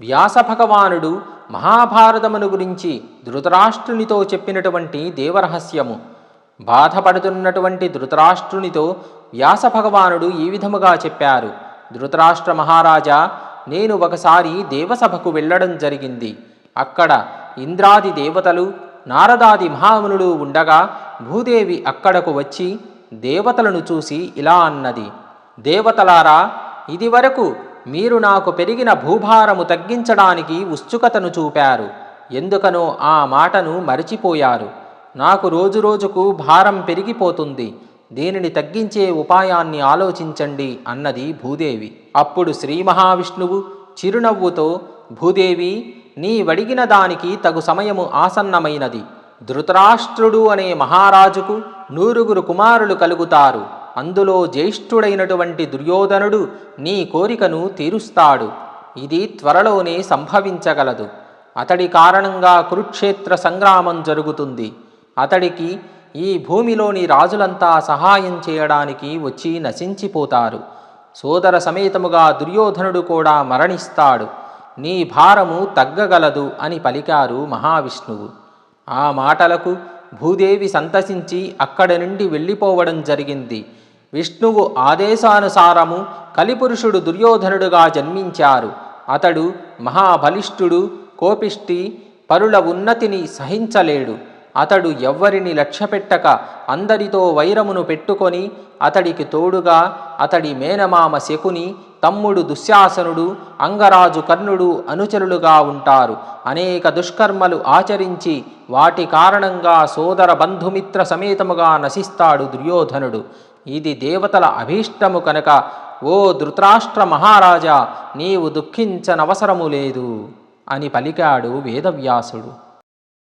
వ్యాస భగవానుడు మహాభారతమును గురించి ధృతరాష్ట్రునితో చెప్పినటువంటి దేవరహస్యము. బాధపడుతున్నటువంటి ధృతరాష్ట్రునితో వ్యాస భగవానుడు ఈ విధముగా చెప్పారు. ధృతరాష్ట్ర మహారాజా నేను ఒకసారి దేవసభకు వెళ్ళడం జరిగింది. అక్కడ ఇంద్రాది దేవతలు నారదాది మహామునులు ఉండగా భూదేవి అక్కడకు వచ్చి దేవతలను చూసి ఇలా అన్నది. దేవతలారా ఇదివరకు మీరు నాకు పెరిగిన భూభారము తగ్గించడానికి ఉత్సుకతను చూపారు. ఎందుకనో ఆ మాటను మరిచిపోయారు. నాకు రోజురోజుకు భారం పెరిగిపోతుంది. దీనిని తగ్గించే ఉపాయాన్ని ఆలోచించండి అన్నది భూదేవి. అప్పుడు శ్రీ మహావిష్ణువు చిరునవ్వుతో భూదేవి నీ వడిగిన దానికి తగు సమయము ఆసన్నమైనది. ధృతరాష్ట్రుడు అనే మహారాజుకు నూరుగురు కుమారులు కలుగుతారు. అందులో జ్యేష్ఠుడైనటువంటి దుర్యోధనుడు నీ కోరికను తీరుస్తాడు. ఇది త్వరలోనే సంభవించగలదు. అతడి కారణంగా కురుక్షేత్ర సంగ్రామం జరుగుతుంది. అతడికి ఈ భూమిలోని రాజులంతా సహాయం చేయడానికి వచ్చి నశించిపోతారు. సోదర సమేతముగా దుర్యోధనుడు కూడా మరణిస్తాడు. నీ భారము తగ్గగలదు అని పలికారు మహావిష్ణువు. ఆ మాటలకు భూదేవి సంతసించి అక్కడి నుండి వెళ్ళిపోవడం జరిగింది. విష్ణువు ఆదేశానుసారము కలిపురుషుడు దుర్యోధనుడుగా జన్మించారు. అతడు మహాబలిష్ఠుడు కోపిష్టి పరుల ఉన్నతిని సహించలేడు. అతడు ఎవ్వరిని లక్ష్యపెట్టక అందరితో వైరమును పెట్టుకొని అతడికి తోడుగా అతడి మేనమామ శకుని తమ్ముడు దుశ్శాసనుడు అంగరాజు కర్ణుడు అనుచరులుగా ఉంటారు. అనేక దుష్కర్మలు ఆచరించి వాటి కారణంగా సోదర బంధుమిత్ర సమేతముగా నశిస్తాడు దుర్యోధనుడు. ఇది దేవతల అభీష్టము కనుక. ఓ ధృతరాష్ట్ర మహారాజా నీవు దుఃఖించనవసరము లేదు అని పలికాడు వేదవ్యాసుడు.